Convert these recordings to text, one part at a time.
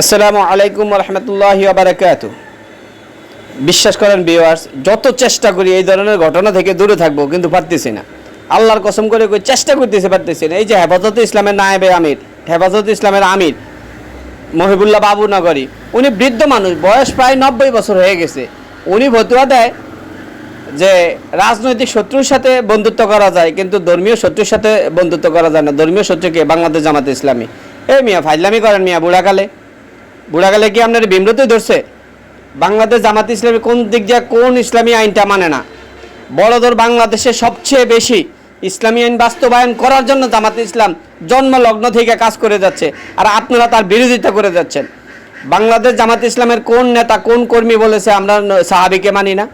আসসালামু আলাইকুম রহমতুল্লাহ বারাকাতু বিশ্বাস করেন ভিউয়ার্স যত চেষ্টা করি এই ধরনের ঘটনা থেকে দূরে থাকব, কিন্তু পারতেছি না। আল্লাহর কসম করে কই চেষ্টা করতেছি, পারতেছি না। এই যে হেফাজত ইসলামের নায়েবে আমির, হেফাজত ইসলামের আমির, মহিবুল্লাহ বাবু নগরী উনি বৃদ্ধ মানুষ, বয়স প্রায় নব্বই বছর হয়ে গেছে। উনি ভতুয়া দেয় যে রাজনৈতিক শত্রুর সাথে বন্ধুত্ব করা যায়, কিন্তু ধর্মীয় শত্রুর সাথে বন্ধুত্ব করা যায় না। ধর্মীয় শত্রুকে বাংলাদেশ জামাতে ইসলামী। এই মিয়া ফাইজলামি করেন মিয়া বুড়াকালে। বুড়াকালে কি আপনার বিমৃতই ধরছে? বাংলাদেশ জামাত ইসলামী কোন দিক দিয়ে কোন ইসলামী আইনটা মানে না? বড়দর বাংলাদেশে সবচেয়ে বেশি ইসলামী আইন বাস্তবায়ন করার জন্য জামাত ইসলাম জন্মলগ্ন থেকে কাজ করে যাচ্ছে আর আপনারা তার বিরোধিতা করে যাচ্ছেন। বাংলাদেশ জামাত ইসলামের কোন নেতা, কোন কর্মী বলেছে আমরা সাহাবিকে মানি না,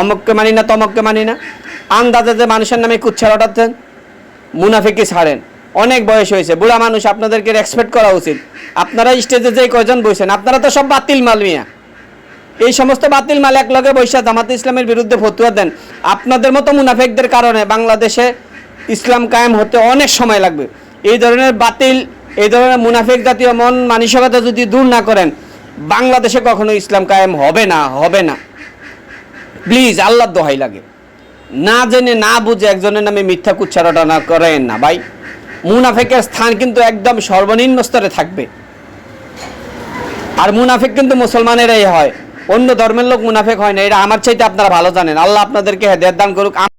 অমককে মানি না, তমককে মানি না? আন্দাজে মানুষের নামে কুচ্ছা রটাচ্ছেন মুনাফিকি ছাড়েন। অনেক বয়স হয়েছে। বুড়া মানুষ, আপনাদেরকে রেসপেক্ট করা উচিত। আপনারা স্টেজে যে কয়জন বসেন, আপনারা তো সব বাতিল মাল মিয়া। এই সমস্ত বাতিল মাল এক লগে বৈশা জামাতে ইসলামের বিরুদ্ধে ফতুয়া দেন। আপনাদের মতো মুনাফেকদের কারণে বাংলাদেশে ইসলাম কায়েম হতে অনেক সময় লাগবে। এই ধরনের বাতিল, এই ধরনের মুনাফেক জাতীয় মন মানসিকতা যদি দূর না করেন, বাংলাদেশে কখনো ইসলাম কায়েম হবে না হবে না। প্লিজ, আল্লাহর দোহাই লাগে। না জেনে, না বুঝে একজনের নামে মিথ্যা কুচ্ছারটা করেন না, ভাই। মুনাফেকের স্থান কিন্তু একদম সর্বনিম্ন স্তরে থাকবে। আর মুনাফেক কিন্তু মুসলমানেরাই হয়। অন্য ধর্মের লোক মুনাফেক হয় না এটা আমার চাইতে আপনারা ভালো জানেন। আল্লাহ আপনাদেরকে হেদায়ত দান করুক।